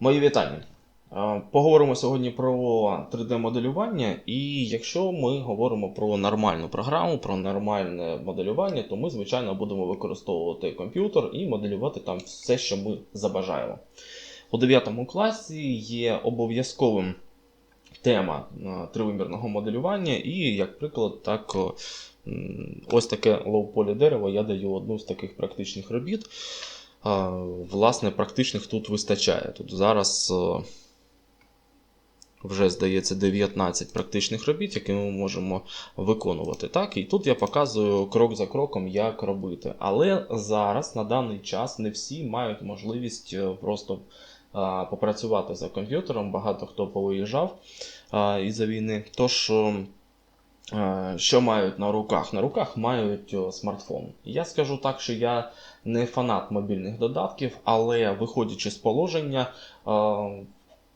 Мої вітання. Поговоримо сьогодні про 3D-моделювання, і якщо ми говоримо про нормальну програму, про нормальне моделювання, то ми, звичайно, будемо використовувати комп'ютер і моделювати там все, що ми забажаємо. У 9 класі є обов'язковим тема тривимірного моделювання, і як приклад, так ось таке лоу-полі дерево я даю одну з таких практичних робіт. Власне, практичних тут вистачає. Тут зараз е, вже, здається, 19 практичних робіт, які ми можемо виконувати. Так? І тут я показую крок за кроком, як робити. Але зараз, на даний час, не всі мають можливість е, просто попрацювати за комп'ютером. Багато хто повиїжджав із-за війни. Тож. Е, Що мають на руках? На руках мають е, смартфон. Я скажу так, що я не фанат мобільних додатків, але виходячи з положення, е,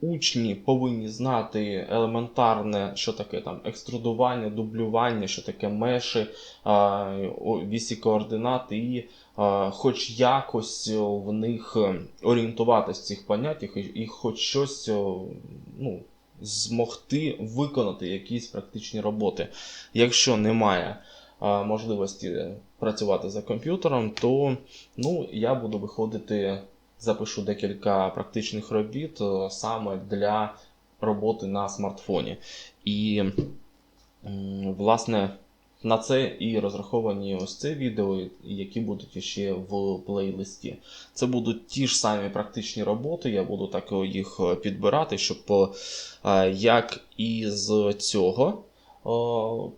учні повинні знати елементарне, що таке там екструдування, дублювання, що таке меші, вісі координат, і хоч якось в них орієнтуватись в цих поняттях і, хоч щось ну, змогти виконати якісь практичні роботи. Якщо немає а, можливості працювати за комп'ютером, то ну, я буду виходити, запишу декілька практичних робіт е, саме для роботи на смартфоні. І, власне, на це і розраховані ось це відео, які будуть ще в плейлисті. Це будуть ті ж самі практичні роботи, я буду так їх е, підбирати, щоб е, як із цього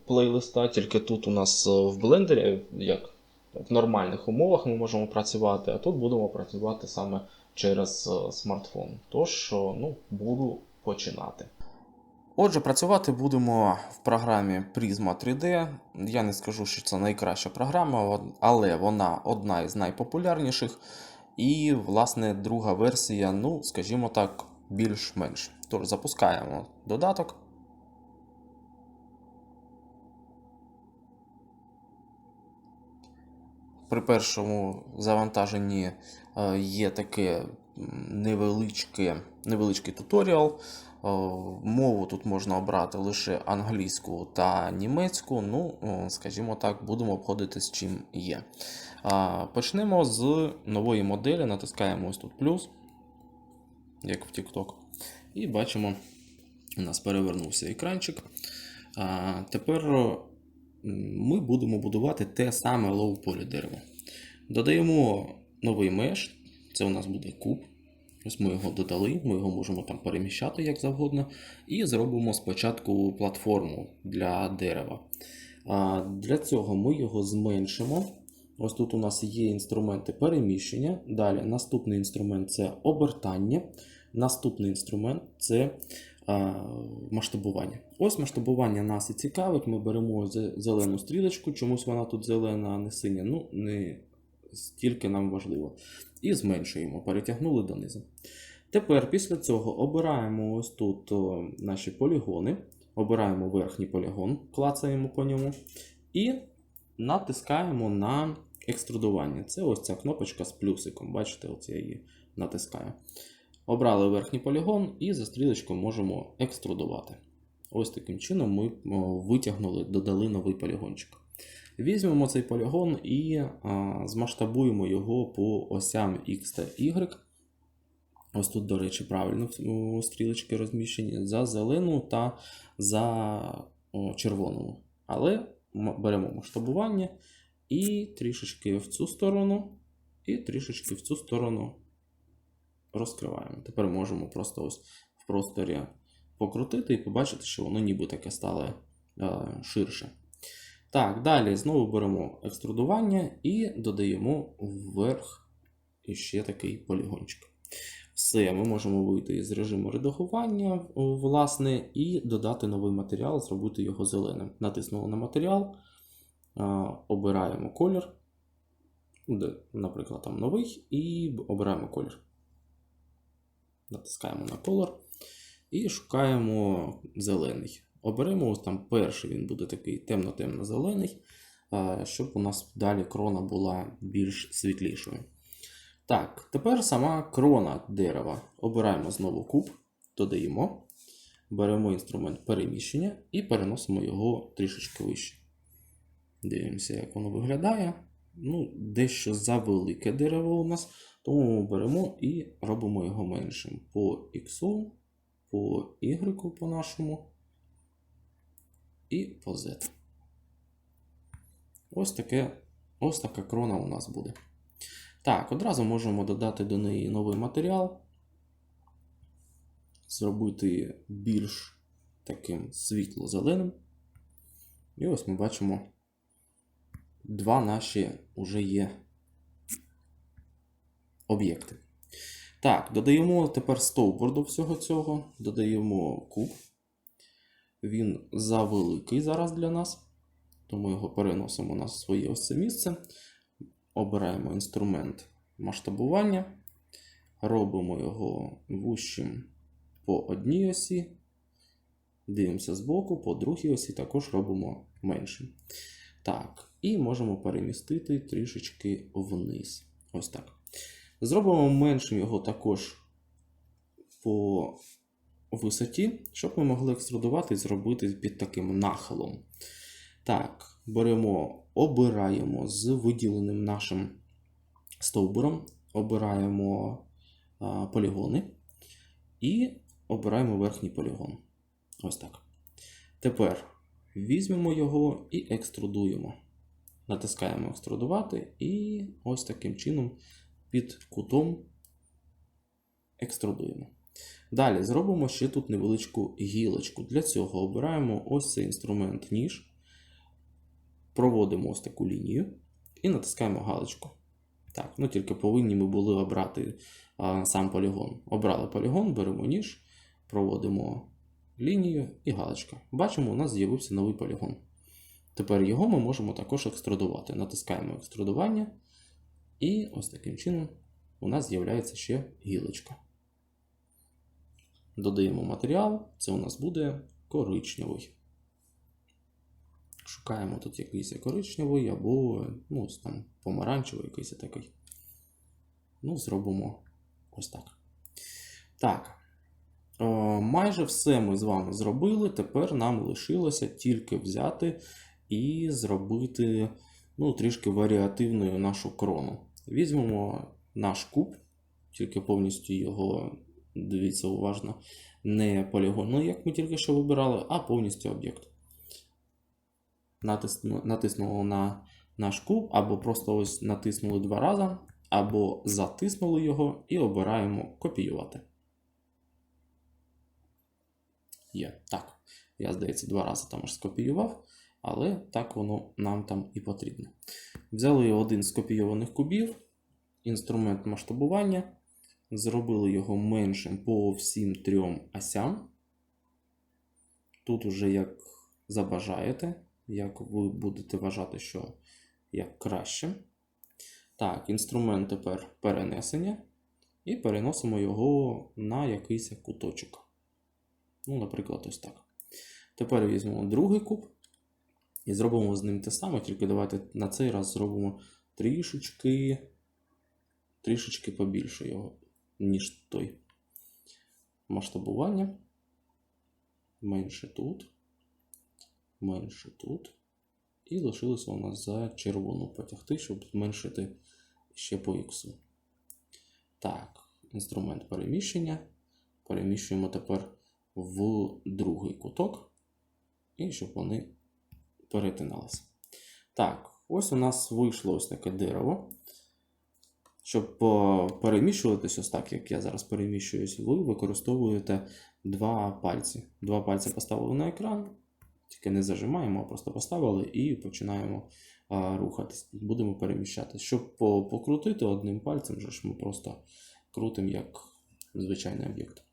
плейлиста, тільки тут у нас е, в блендері, як в нормальних умовах ми можемо працювати, а тут будемо працювати саме через е, смартфон. Тож, ну, буду починати. Отже, працювати будемо в програмі Prisma 3D. Я не скажу, що це найкраща програма, але вона одна із найпопулярніших. І, власне, друга версія, ну, скажімо так, більш-менш. Тож запускаємо додаток. При першому завантаженні е, є таке невеличке, невеличкий туторіал. Е, Мову тут можна обрати лише англійську та німецьку. Ну, е, скажімо так, будемо обходитись чим є. Почнемо з нової моделі. Натискаємо ось тут плюс, як в TikTok. І бачимо, у нас перевернувся екранчик. Тепер ми будемо будувати те саме лоу-полі дерево. Додаємо новий меш, це у нас буде куб. Ось ми його додали, ми його можемо там переміщати як завгодно. І зробимо спочатку платформу для дерева. А, Для цього ми його зменшимо. Ось тут у нас є інструменти переміщення. Далі наступний інструмент це обертання. Наступний інструмент це а, масштабування. Ось масштабування нас і цікавить. Ми беремо зелену стрілочку, чомусь вона тут зелена, а не синя. Ну, не стільки нам важливо. І зменшуємо, перетягнули донизу. Тепер після цього обираємо ось тут о, наші полігони. Обираємо верхній полігон, клацаємо по ньому. І натискаємо на екструдування. Це ось ця кнопочка з плюсиком. Бачите, от я її натискаю. Обрали верхній полігон і за стрілочкою можемо екструдувати. Ось таким чином ми витягнули, додали новий полігончик. Візьмемо цей полігон і а, змасштабуємо його по осям X та Y. Ось тут, до речі, правильно стрілочки розміщені за зелену та за червону. Але беремо масштабування і трішечки в цю сторону, і трішечки в цю сторону розкриваємо. Тепер можемо просто ось в просторі покрутити і побачити, що воно ніби таке стало е, ширше. Так, далі знову беремо екструдування і додаємо вверх іще такий полігончик. Все, ми можемо вийти із режиму редагування, власне, і додати новий матеріал, зробити його зеленим. Натиснули на матеріал, обираємо колір, наприклад, там новий, і обираємо колір. Натискаємо на колір і шукаємо зелений. Оберемо ось там перший, він буде такий темно-темно-зелений, щоб у нас далі крона була більш світлішою. Так, тепер сама крона дерева. Обираємо знову куб, додаємо, беремо інструмент переміщення і переносимо його трішечки вище. Дивимося, як воно виглядає. Ну, дещо завелике дерево у нас, тому ми беремо і робимо його меншим по X, по Y по нашому і по Z. Ось, таке, ось така крона у нас буде. Так, одразу можемо додати до неї новий матеріал, зробити більш таким світло-зеленим. І ось ми бачимо, два наші вже є об'єкти. Так, додаємо тепер стовбур до всього цього, додаємо куб. Він завеликий зараз для нас, тому його переносимо на своє ось це місце. Обираємо інструмент масштабування, робимо його вущим по одній осі, дивимося збоку, по другій осі також робимо меншим. Так, і можемо перемістити трішечки вниз. Ось так. Зробимо меншим його також по висоті, щоб ми могли екструдувати і зробити під таким нахилом. Так, беремо, обираємо з виділеним нашим стовбуром, обираємо а, полігони і обираємо верхній полігон. Ось так. Тепер візьмемо його і екструдуємо. Натискаємо екструдувати і ось таким чином під кутом екструдуємо. Далі зробимо ще тут невеличку гілочку. Для цього обираємо ось цей інструмент ніж, проводимо ось таку лінію і натискаємо галочку. Так, ну тільки повинні ми були обрати а, сам полігон. Обрали полігон, беремо ніж, проводимо лінію і галочка. Бачимо, у нас з'явився новий полігон. Тепер його ми можемо також екструдувати. Натискаємо екструдування, і ось таким чином у нас з'являється ще гілочка. Додаємо матеріал, це у нас буде коричневий. Шукаємо тут якийсь коричневий або ну, там помаранчевий якийсь такий. Ну, зробимо ось так. Так. О, майже все ми з вами зробили. Тепер нам лишилося тільки взяти і зробити ну, трішки варіативною нашу крону. Візьмемо наш куб, тільки повністю його, дивіться уважно, не полігонно, як ми тільки що вибирали, а повністю об'єкт. Натисну, натиснули на наш куб, або просто ось натиснули два рази, або затиснули його і обираємо копіювати. Є. Так. Я, здається, два рази там аж скопіював, але так воно нам там і потрібно. Взяли один з копійованих кубів, інструмент масштабування, зробили його меншим по всім трьом осям. Тут уже як забажаєте, як ви будете вважати, що як краще. Так, інструмент тепер перенесення. І переносимо його на якийсь куточок. Ну, наприклад, ось так. Тепер візьмемо другий куб і зробимо з ним те саме, тільки давайте на цей раз зробимо трішечки, трішечки побільше його, ніж той. Масштабування. Менше тут, менше тут. І лишилося у нас за червону потягти, щоб зменшити ще по X. Так, інструмент переміщення. Переміщуємо тепер в другий куток, і щоб вони перетиналися. Так, ось у нас вийшло ось таке дерево. Щоб е, переміщуватись, ось так, як я зараз переміщуюсь, ви використовуєте два пальці. Два пальці поставили на екран, тільки не зажимаємо, а просто поставили і починаємо а, рухатись. Будемо переміщатись. Щоб по- покрутити одним пальцем, же ж ми просто крутимо як звичайний об'єкт.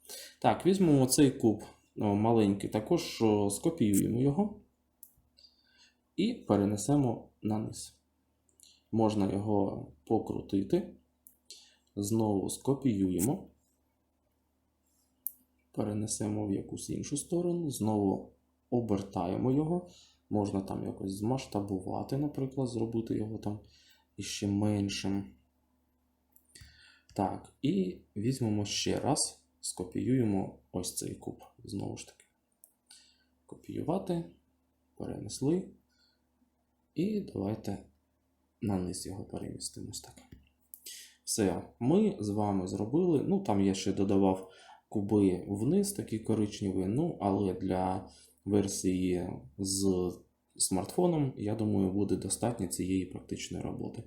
Так, візьмемо цей куб маленький, також скопіюємо його і перенесемо на низ. Можна його покрутити. Знову скопіюємо. Перенесемо в якусь іншу сторону. Знову обертаємо його. Можна там якось змасштабувати, наприклад, зробити його там іще меншим. Так, і візьмемо ще раз, скопіюємо ось цей куб. Знову ж таки. Копіювати, перенесли. І давайте на низ його перемістимось так. Все, ми з вами зробили. Ну, там я ще додавав куби вниз, такі коричневі. Ну, але для версії з смартфоном, я думаю, буде достатньо цієї практичної роботи.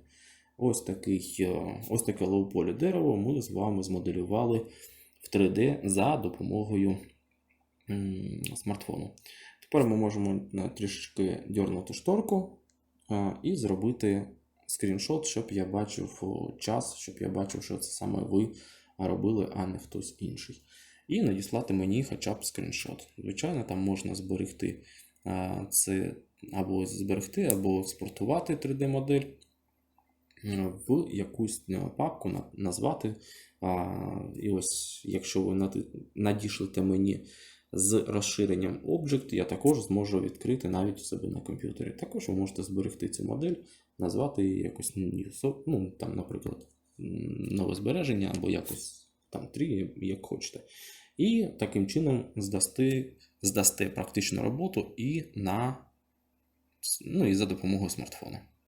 Ось, такий, е, ось таке лоуполі дерево ми з вами змоделювали в 3D за допомогою смартфону. Тепер ми можемо трішечки дьорнути шторку е, і зробити скріншот, щоб я бачив час, щоб я бачив, що це саме ви робили, а не хтось інший. І надіслати мені хоча б скріншот. Звичайно, там можна зберегти це або зберегти, або експортувати 3D-модель е, в якусь е, папку, назвати. І ось, якщо ви надішлете мені з розширенням Object, я також зможу відкрити навіть у себе на комп'ютері. Також ви можете зберегти цю модель, назвати її якось new, ну, там, наприклад, нове збереження або якось там 3, як хочете. І таким чином здасти, здасте практичну роботу і на ну, і за допомогою смартфона.